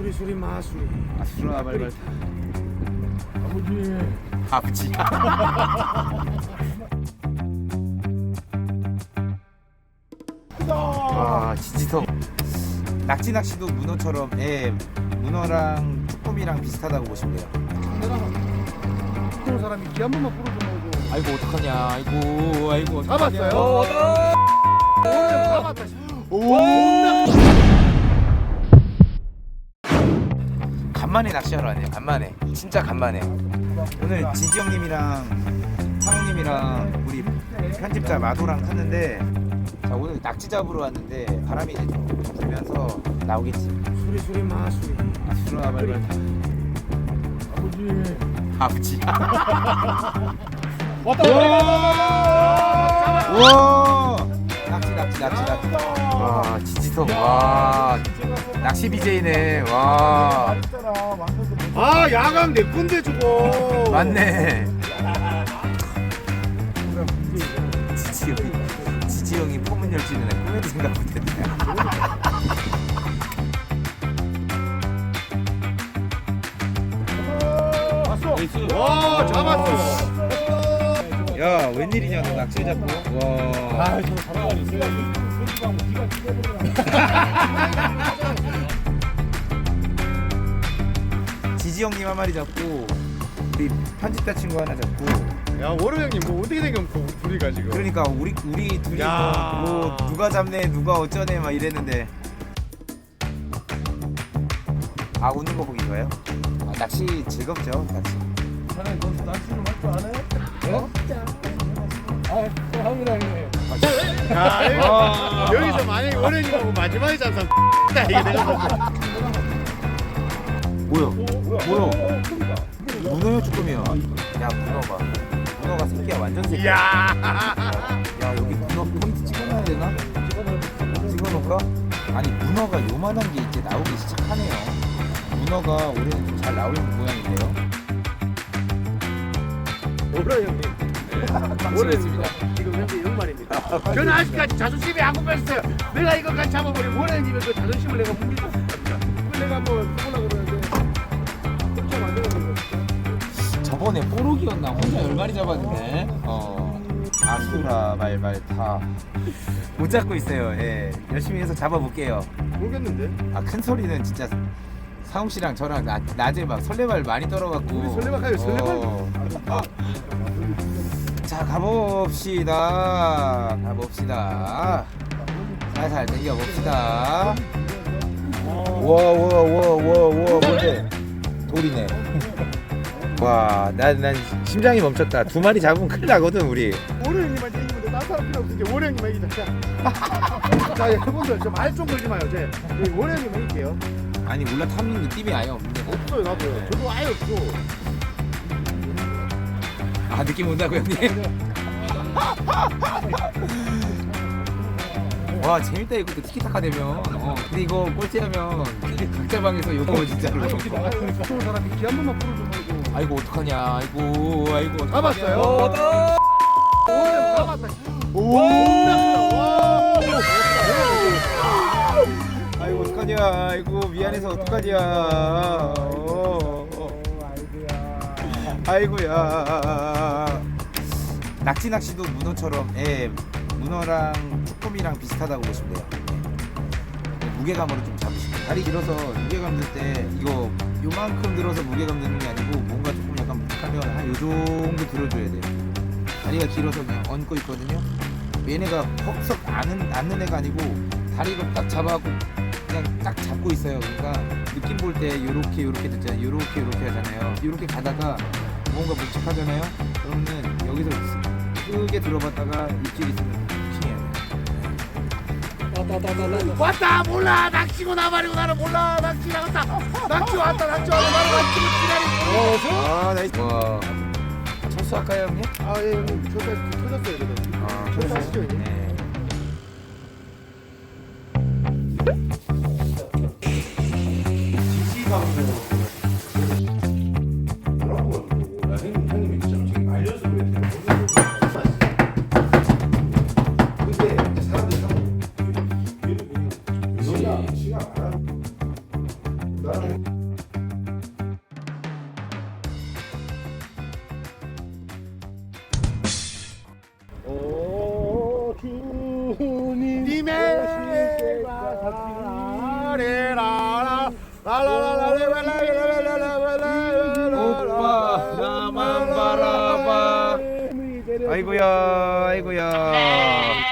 수리 수리 마수리. 아수라 발발 아버지. 아버지. 와 지지석 낙지 낚시도 문어처럼 예 문어랑 쭈꾸미랑 비슷하다고 보시면 돼요. 그런 사람이 귀한 번만 풀어주고. 아이고 어떡하냐. 아이고 아이고. 잡았어요? 어, 잡았다. 간만에 낚시하러 왔네요. 간만에. 진짜 간만에. 오늘 지지 형님이랑 상우님이랑 우리 편집자 마도랑 탔는데 자 오늘 낙지 잡으러 왔는데 바람이 이제 좀 불면서 나오겠지. 수리 수리 마 수리. 아수라 발발 아버지. 아버지. 왔다. 우와! 낙지 낙지 낙지 낙지. 와 지지석 와. 낚시 BJ네. 와 아 야간 내 건데 저거. 맞네 지지 형이 지지 형이 포문 열지는 꿈에도 생각 못했네 왔어. 와 잡았어. 야 웬일이냐 너 낚시 잡고 와 아 지지 형님 한 마리 잡고 우리 편집자 친구 하나 잡고 야 월호 형님 뭐 어떻게 된 겁니까 둘이가 지금. 그러니까 우리 우리 둘이 야. 뭐, 뭐 누가 잡네 누가 어쩌네 막 이랬는데 아 웃는 거 보기 좋아요? 아, 낚시 즐겁죠 낚시 사장님 너 낚시 좀할줄 아네? 어? 아, 합니다 형님. 야, 와. 이거 여기서 만약에 월요님하고 마지막에 잡상 다 이게 되거든. 뭐야 뭐야 문어요 쭈꾸미야 야 문어가 문어가 새끼야 완전 새끼야. 야 여기 문어 포인트 찍어놔야 되나? 찍어놓을까? 아니 문어가 요만한 게 이제 나오기 시작하네요 문어가 올해는 좀 잘 나올 모양인데요 월요 형님. 낚시했습니다 지금 현재 연말입니다. 저는 아직까지 자존심이 안 굽혔어요. 내가 이거까지 잡아버리면 월요님의 그 자존심을 내가 싶습니다. 그걸 내가 한번 해보려고 그러는 저번에 뽀록이었나? 혼자 열 마리 잡았는데. 어. 아수라 말말 다 못 잡고 있어요. 예. 열심히 해서 잡아볼게요. 모르겠는데. 아 큰 소리는 진짜 상욱 씨랑 저랑 나, 낮에 막 설레발 많이 떨어갖고. 우리 설레발 가요, 설레발. 어. 자 가봅시다. 가봅시다. 살살 당겨봅시다. 와와와와와. 뭔데? 돌이네 와 난 난 심장이 멈췄다 두 마리 잡으면 큰일 나거든 우리 월요님한테 이기면 딴 사람 필요 없으니까 월요님만 이기자. 자, 자 여러분들 저말 좀 걸지 마요. 제 월요님만 이길게요. 아니 올라타는 느낌이 아예 없는데 없어요 나도. 저도 아예 없어. 아 느낌 온다고 형님? 와 재밌다 이것도 티키타카 되면 어 근데 이거 꼴찌하면 각자 방에서 요거 진짜로 좋은 사람이 귀한 번만 풀어주고. 아이고 어떡하냐. 아이고 아이고. 어떡하냐. 잡았어요? 어, 잡았다. 오. 오, 아이고 어떡하냐. 아이고 미안해서 어떡하냐. 어, 어. 아이고야. 낙지 낚시도 문어처럼 예 문어랑 쭈꾸미랑 비슷하다고 보시면 돼요. 예. 무게감으로 좀 잡으시고 다리 길어서 무게감 들 때 이거 요만큼 들어서 무게감 드는 게 아니고 하면 한 요 정도 들어줘야 돼요. 다리가 길어서 그냥 얹고 있거든요. 얘네가 퍽썩 안는 않는 애가 아니고 다리를 딱 잡아갖고 그냥 딱 잡고 있어요. 그러니까 느낌 볼 때 요렇게 요렇게 듣잖아요. 요렇게 요렇게 하잖아요. 요렇게 가다가 뭔가 묵직하잖아요. 그러면은 여기서 크게 들어봤다가 입질 있으면 킹해야 돼요. 왔다! 몰라! 낚시고 나발이고 나는 몰라! 낚시 나갔다! 낚시 왔다! 낚시 왔다! 나는 낚시고 기다리고 아, 나이스. 와. 철수 할까요, 형님? 아, 예, 형님. 저까지 터졌어요, 저도. 아, 철수하시죠, 형님. 네. 뭐라고 하는 거. 나 형님, 형님 진짜 지금 알려서 그랬대요. 오빠 나만 바라봐. 아이고야 아이고야. 네.